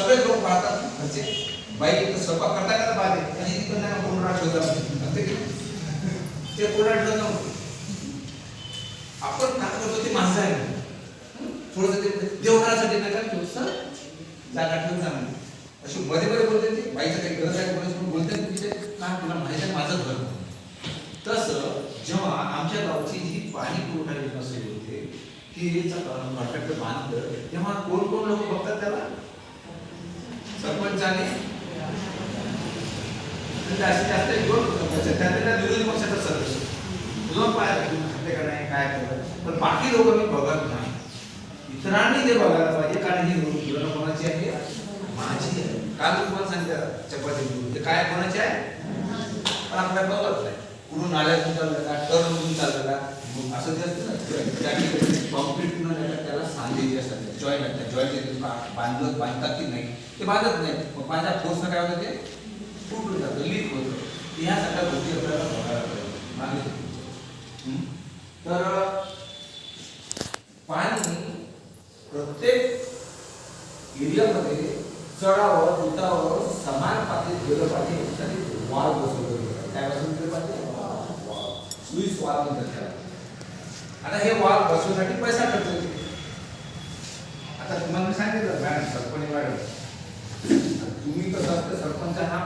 सगळे लोक पाहतात घरचे बाई तर स्वयंपाक करता करता पाहते आणि तिकडनं ना कोंडा ठेवला असते. ते कोरोना ठेवत नव्हतं. आपण काय करतो ते माणसं आहे थोडस ते देवघरासाठी नका थोडस जागा ठेवून चांगली अशी मध्ये मध्ये बोलते ते. बाईचं काही गरज आहे कोणाची? म्हणून बोलते तिथे. का तुला माहिती आहे माझं घर. तसं जेव्हा आमच्या गावची जी पाणी पुरवठा योजना सुरू होते की परफेक्ट बांधलं तेव्हा कोण कोण लोक बघतात त्याला? आणि जास्तीत म्हणजे जास्त एक दोन म्हणजे सरपंच त्यातल्या विरोधी पक्षाचा सदस्य. दोन पाय खाते का नाही काय केलं पण बाकी लोक मी बघत नाही. इतरांनी ते बघायला पाहिजे कारण ही धोरण कोणाची आहे? माझी आहे. काल तुम्हाला सांगितलं? चपाती घेऊन. ते काय कोणाची आहे? पण आपल्या बघत नाही. कुठून नाल्यातून चाललं का टर्नमधून चाललं का मग असं जे असतं ना करतात जॉईन कॉन्क्रीट न देता असतात जॉईंट असतात बांधत बांधतात की नाही ते बांधत नाही. मग माझ्या फोर्सनं काय होतं ते? फुटून जातं लीक होतं. ह्या सगळ्या गोष्टी आपल्याला बघायला पाहिजे तर पाणी प्रत्येक एरियामध्ये चढावर उतावर समान पातळीत गेलं पाहिजे. यासाठी वाल बसवलं गेलं काय बसवलं गेलं पाहिजे? स्विच वाल म्हणतात त्याला. आता हे वाल बसवण्यासाठी पैसा खर्च होतो. आता तुम्हाला मी सांगितलं मॅडम सरपंच मॅडम तुम्ही कसं असतं सरपंच हा